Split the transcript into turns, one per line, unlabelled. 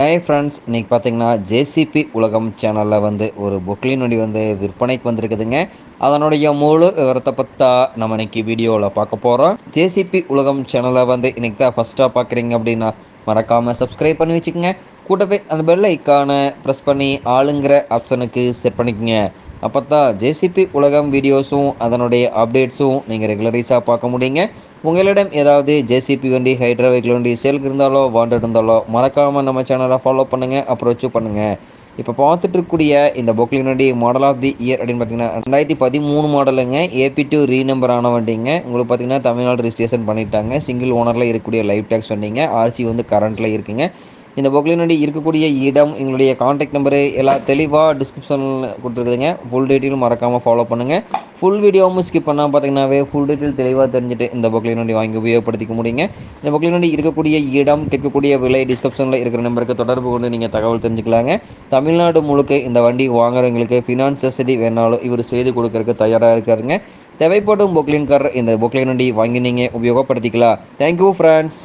Hi friends இன்றைக்கி பார்த்தீங்கன்னா JCB உலகம் சேனலில் வந்து ஒரு பொக்லின் வண்டி வந்து விற்பனைக்கு வந்திருக்குதுங்க. அதனுடைய முழு விவரத்தை பற்றா நம்ம இன்னைக்கு வீடியோவில் பார்க்க போகிறோம் ஜேசிபி உலகம் சேனலை வந்து இன்றைக்கி தான் ஃபஸ்ட்டாக பார்க்குறீங்க அப்படின்னா மறக்காமல் சப்ஸ்கிரைப் பண்ணி வச்சுக்கோங்க. கூட்டவே அந்த பெல் ஐக்கானை ப்ரெஸ் பண்ணி ஆளுங்கிற ஆப்ஷனுக்கு செட் பண்ணிக்கோங்க. அப்போ தான் ஜேசிபி உலகம் வீடியோஸும் அதனுடைய அப்டேட்ஸும் நீங்கள் ரெகுலரைஸாக பார்க்க முடியுங்க. உங்களிடம் ஏதாவது ஜேசிபி வண்டி ஹைட்ரா வெஹிக்கிள் வண்டி சேலுக்கு இருந்தாலோ வாண்டட் இருந்தாலோ மறக்காமல் நம்ம சேனலை ஃபாலோ பண்ணுங்கள் அப்ரோச்சும் பண்ணுங்கள் இப்போ பார்த்துட்டு இருக்கக்கூடிய இந்த பொக்லின் வண்டி மாடல் ஆஃப் தி இயர் அப்படின்னு பார்த்தீங்கன்னா ரெண்டாயிரத்தி பதிமூணு மாடலுங்க ஏபி டூ ரீ நம்பர் ஆன வண்டிங்க. உங்களுக்கு பார்த்தீங்கன்னா தமிழ்நாடு ரிஜிஸ்ட்ரேஷன் பண்ணிட்டாங்க. சிங்கிள் ஓனரில் இருக்கக்கூடிய லைஃப் டேக்ஸ் வண்டிங்க ஆர்சி வந்து கரண்ட்டில் இருக்குங்க. இந்த பொக்லின் இருக்கக்கூடிய இடம் எங்களுடைய காண்டாக்ட் நம்பரு எல்லாம் தெளிவாக டிஸ்கிரிப்ஷனில் கொடுத்துருக்குதுங்க. ஃபுல் டீட்டெயிலும் மறக்காமல் ஃபாலோ பண்ணுங்கள் ஃபுல் வீடியோவும் ஸ்கிப் பண்ணால் பார்த்தீங்கன்னாவே ஃபுல் டீட்டெயில் தெளிவாக தெரிஞ்சுட்டு இந்த பொக்லின் வண்டி வாங்கி உபயோகப்படுத்திக்க முடியுங்க. இந்த பொக்லின் இருக்கக்கூடிய இடம் கேட்கக்கூடிய விலை டிஸ்கிரிப்ஷனில் இருக்கிற நம்பருக்கு தொடர்பு கொண்டு நீங்கள் தகவல் தெரிஞ்சுக்கலாங்க. தமிழ்நாடு முழுக்க இந்த வண்டி வாங்குறவங்களுக்கு ஃபினான்ஸ் வசதி வேணாலும் இவர் செய்து கொடுக்கறதுக்கு தயாராக இருக்காருங்க. தேவைப்படும் பொக்லின் கார் இந்த பொக்லின் வண்டி வாங்கி நீங்கள் உபயோகப்படுத்திக்கலாம். Thank you friends